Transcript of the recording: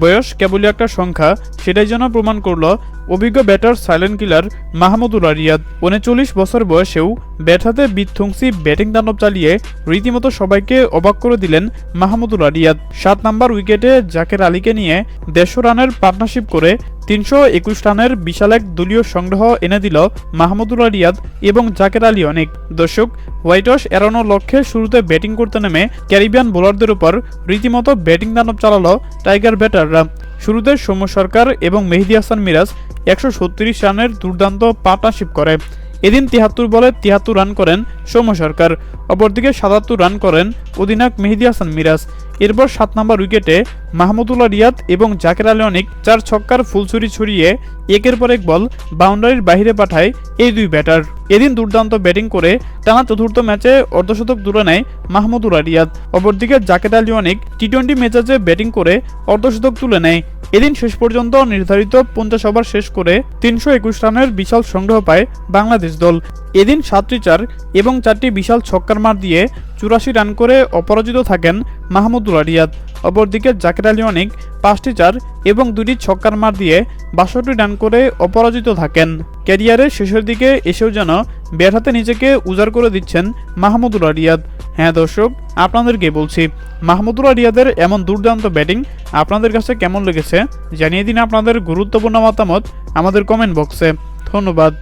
বয়স কেবলই একটা সংখ্যা, সেটাই যেন প্রমাণ করল অভিজ্ঞ batter silent killer Mahmudul Riyad উনচল্লিশ বছর বয়সেও ব্যাট হাতে বিধ্বংসী ব্যাটিং দানব চালিয়ে রীতিমতো সবাইকে অবাক করে দিলেন মাহমুদুল রিয়াদ সাত নাম্বার উইকেটে জাকের আলীকে নিয়ে দেড়শো রানের পার্টনারশিপ করে তিনশো একুশ রানের বিশাল এক দলীয় সংগ্রহ এনে দিল মাহমুদুল্লাহ রিয়াদ এবং জাকের আলী অনেক। দর্শক, হোয়াইট ওয়াশ এড়ানোর লক্ষ্যে শুরুতে ব্যাটিং করতে নেমে ক্যারিবিয়ান বোলারদের উপর রীতিমতো ব্যাটিং দানব চালালো টাইগার ব্যাটাররা। শুরুতে সৌম্য সরকার এবং মেহেদি হাসান মিরাজ একশো ছত্রিশ রানের দুর্দান্ত পার্টনারশিপ করে। এদিন তিয়াত্তর বলে তিয়াত্তর রান করেন সৌম্য সরকার। অপরদিকে সাতাত্তর রান করেন অধিনায়ক মেহেদি হাসান মিরাজ। এরপর সাত নম্বর উইকেটে মাহমুদুল্লাহ রিয়াদ এবং জাকের আলী অনিক চার ছক্কার ফুলছুরি ছড়িয়ে একের পর এক বল বাউন্ডারির বাহিরে পাঠায় এই দুই ব্যাটার। এদিন দুর্দান্ত ব্যাটিং করে টানা চতুর্থ ম্যাচে অর্ধশতক দূরে নেয় মাহমুদুল্লাহ রিয়াদ। অপরদিকে জাকের আলী অনিক টি টোয়েন্টি ম্যাচে ব্যাটিং করে অর্ধশতক তুলে নেয়। এদিন শেষ পর্যন্ত নির্ধারিত পঞ্চাশ ওভার শেষ করে তিনশো একুশ রানের বিশাল সংগ্রহ পায় বাংলাদেশ দল। এদিন সাতটি চার এবং চারটি বিশাল ছক্কার মার দিয়ে চুরাশি রান করে অপরাজিত থাকেন মাহমুদুল্লাহ রিয়াদ অপরদিকে জাকের আলী অনেক পাঁচটি চার এবং দুটি ছক্কার মার দিয়ে বাষট্টি রান করে অপরাজিত থাকেন। ক্যারিয়ারের শেষের দিকে এসেও যেন ব্যাট হাতে নিজেকে উজাড় করে দিচ্ছেন মাহমুদুল্লাহ রিয়াদ হ্যাঁ দর্শক, আপনাদেরকে বলছি মাহমুদুল্লাহ রিয়াদের এমন দুর্দান্ত ব্যাটিং আপনাদের কাছে কেমন লেগেছে? জানিয়ে দিন আপনাদের গুরুত্বপূর্ণ মতামত আমাদের কমেন্ট বক্সে ধন্যবাদ।